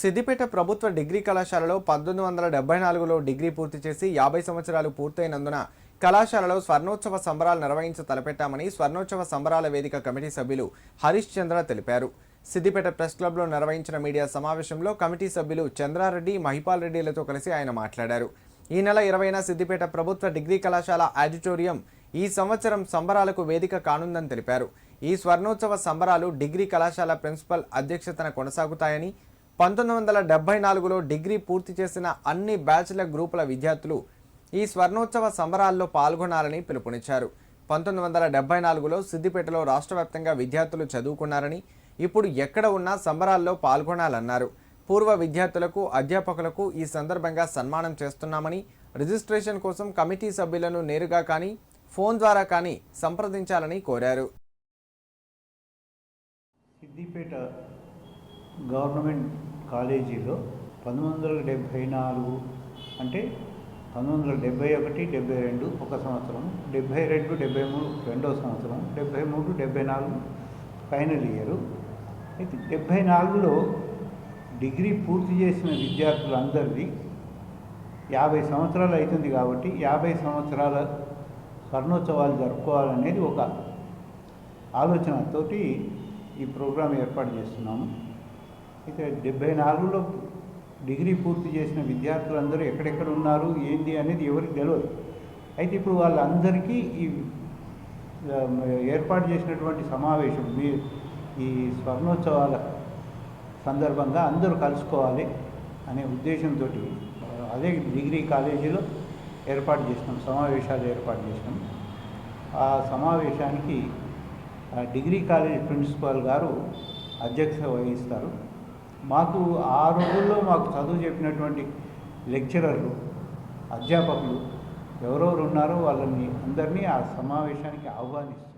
సిద్దిపేట ప్రభుత్వ డిగ్రీ కళాశాలలో పంతొమ్మిది వందల డెబ్బై నాలుగులో డిగ్రీ పూర్తి చేసి యాభై సంవత్సరాలు పూర్తయినందున కళాశాలలో స్వర్ణోత్సవ సంబరాలు నిర్వహించ తలపెట్టామని స్వర్ణోత్సవ సంబరాల వేదిక కమిటీ సభ్యులు హరీష్ చంద్ర తెలిపారు. సిద్దిపేట ప్రెస్ క్లబ్లో నిర్వహించిన మీడియా సమావేశంలో కమిటీ సభ్యులు చంద్రారెడ్డి మహిపాల్ రెడ్డిలతో కలిసి ఆయన మాట్లాడారు. ఈ నెల ఇరవైన సిద్దిపేట ప్రభుత్వ డిగ్రీ కళాశాల ఆడిటోరియం ఈ సంవత్సరం సంబరాలకు వేదిక కానుందని తెలిపారు. ఈ స్వర్ణోత్సవ సంబరాలు డిగ్రీ కళాశాల ప్రిన్సిపల్ అధ్యక్షతన కొనసాగుతాయని పంతొమ్మిది వందల డెబ్బై నాలుగులో డిగ్రీ పూర్తి చేసిన అన్ని బ్యాచిలర్ గ్రూపుల విద్యార్థులు ఈ స్వర్ణోత్సవ సంబరాల్లో పాల్గొనాలని పిలుపునిచ్చారు. పంతొమ్మిది వందల డెబ్బై నాలుగులో సిద్దిపేటలో రాష్ట్ర వ్యాప్తంగా విద్యార్థులు చదువుకున్నారని ఇప్పుడు ఎక్కడ ఉన్నా సంబరాల్లో పాల్గొనాలన్నారు. పూర్వ విద్యార్థులకు అధ్యాపకులకు ఈ సందర్భంగా సన్మానం చేస్తున్నామని రిజిస్ట్రేషన్ కోసం కమిటీ సభ్యులను నేరుగా కానీ ఫోన్ ద్వారా కానీ సంప్రదించాలని కోరారు. సిద్దిపేట గవర్నమెంట్ కాలేజీలో పంతొమ్మిది వందల డెబ్భై నాలుగు అంటే పంతొమ్మిది వందల డెబ్భై ఒకటి డెబ్భై రెండు ఒక సంవత్సరం డెబ్భై రెండు డెబ్భై మూడు రెండో సంవత్సరం డెబ్భై మూడు డెబ్భై నాలుగు ఫైనల్ ఇయరు. అయితే డెబ్భై నాలుగులో డిగ్రీ పూర్తి చేసిన విద్యార్థులందరిది యాభై సంవత్సరాలు అవుతుంది కాబట్టి యాభై సంవత్సరాల స్వర్ణోత్సవాలు జరుపుకోవాలనేది ఒక ఆలోచనతోటి ఈ ప్రోగ్రాం ఏర్పాటు చేస్తున్నాము. అయితే డెబ్బై నాలుగులో డిగ్రీ పూర్తి చేసిన విద్యార్థులందరూ ఎక్కడెక్కడ ఉన్నారు ఏంటి అనేది ఎవరికి తెలియదు అయితే ఇప్పుడు వాళ్ళందరికీ ఈ ఏర్పాటు చేసినటువంటి సమావేశం మీ ఈ స్వర్ణోత్సవాల సందర్భంగా అందరూ కలుసుకోవాలి అనే ఉద్దేశంతో అదే డిగ్రీ కాలేజీలో ఏర్పాటు చేసినాం సమావేశాలు ఏర్పాటు చేసినాం. ఆ సమావేశానికి ఆ డిగ్రీ కాలేజ్ ప్రిన్సిపాల్ గారు అధ్యక్ష వహిస్తారు. మాకు ఆ రోజుల్లో మాకు చదువు చెప్పినటువంటి లెక్చరర్లు అధ్యాపకులు ఎవరెవరు ఉన్నారో వాళ్ళని అందరినీ ఆ సమావేశానికి ఆహ్వానిస్తారు